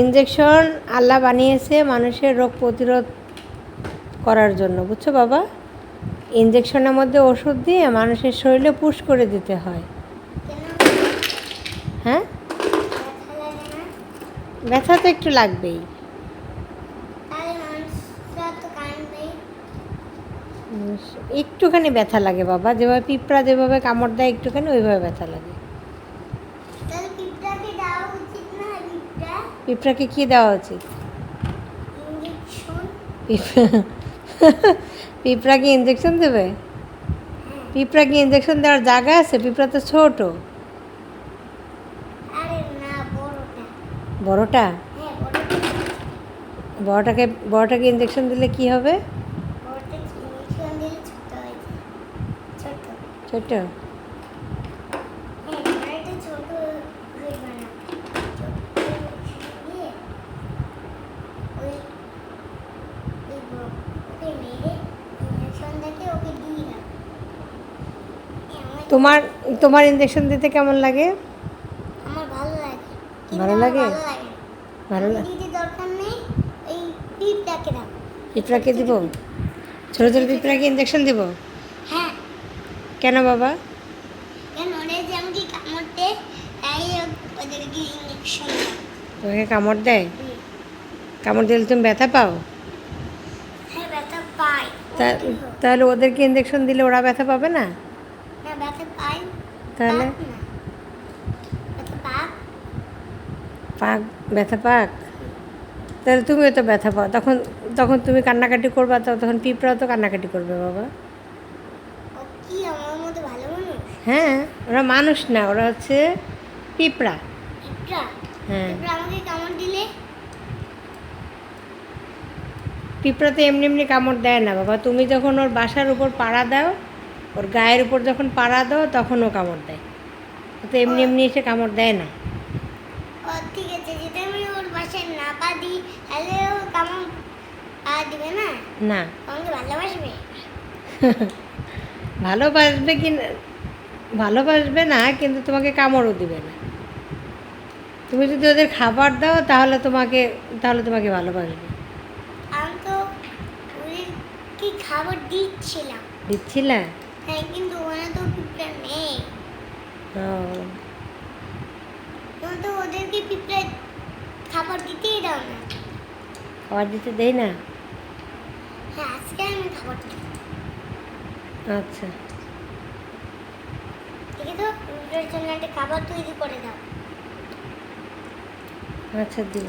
Injection আল্লাহ বানিয়েছে মানুষের রোগ প্রতিরোধ করার জন্য, বুঝছ বাবা? ইঞ্জেকশনের মধ্যে ওষুধ দিয়ে মানুষের শরীরে পুশ করে দিতে হয়। হ্যাঁ? ব্যথা তো একটু লাগবেই। একটুখানি ব্যথা লাগে বাবা, যেভাবে পিঁপড়া যেভাবে কামড় দেয়, একটুখানি ওইভাবে ব্যথা লাগে তাহলে পিঁপড়াকে দেওয়া উচিত না পিঁপড়া পিঁপড়াকে কী দেওয়া উচিত? পিঁপড়া- কি ইঞ্জেকশন দেবে? পিঁপড়া কি ইঞ্জেকশন দেওয়ার জায়গা আছে? পিঁপড়া তো ছোট। বড়টা। বড়টা? হ্যাঁ বড়টাকে বড়টাকে ইঞ্জেকশন দিলে কি হবে? ছোট হয়ে যায় ছোট ছোট হ্যাঁ বড়টা ছোট হয়ে যায় না ছোট দিয়ে ওই ওই বড়- ওকে মেরে ইঞ্জেকশন দেখে ওকে দিয়ে দাও এ, আমার- তোমার তোমার ইঞ্জেকশন দিতে কেমন লাগে? আমার ভালো লাগে। ভালো লাগে? ভালো লাগে আমি দিতে দরকার নেই এই পিপটাকে দাও। পিঁপড়াকে দিব? ছোটো ছোটো পিঁপড়াকে ইঞ্জেকশন দিব? হ্যাঁ। কেন বাবা? কেন? ওরা যে আমাকে কামড়তে তাই ওদেরকে ইঞ্জেকশন দাও তোমাকে কামড় দেয়। কামড় দিলে তুমি ব্যথা পাও? হ্যাঁ তাহলে ওদেরকে ইঞ্জেকশন দিলে ওরা ব্যথা পাবে না? তাহলে? পাক ব্যথা পাক। তাহলে তুমিও তো ব্যথা পাও। তখন তখন তুমি কান্নাকাটি করবা তো তখন পিঁপড়াও তো কান্নাকাটি করবে বাবা। হ্যাঁ ওরা মানুষ না ওরা হচ্ছে পিঁপড়া। হ্যাঁ। পিঁপড়া আমাকে কামড় দিলে পিঁপড়া তো এমনি এমনি কামড় দেয় না বাবা। তুমি যখন ওর বাসার উপর পাড়া দাও ওর গায়ের উপর যখন পাড়া দাও তখন ও কামড় দেয়। ও তো এমনি এমনি এসে কামড় দেয় না। ঠিক আছে যদি আমি ওর বাসায় না পা দিই তাহলে ও কামড় পা দিবে না? না। আমাকে ভালোবাসবে? ভালোবাসবে কি না ভালোবাসবে না কিন্তু তোমাকে কামড়ও দিবে না। তুমি যদি ওদের খাবার দাও তাহলে তোমাকে তাহলে তোমাকে ভালোবাসবে। কি খাবার দিচ্ছিলাম। দিচ্ছিলা? হ্যাঁ কিন্তু ওখানে তো পিঁপড়া নেই তো ওদেরকে পিঁপড়া খাবার দিতেই দাও না। খাবার দিতে দেই না? হ্যাঁ আজকে আমি খাবার দিই। আচ্ছা। ঠিক আছে পিঁপড়ার জন্য একটা খাবার তৈরি করে দাও। আচ্ছা দিব।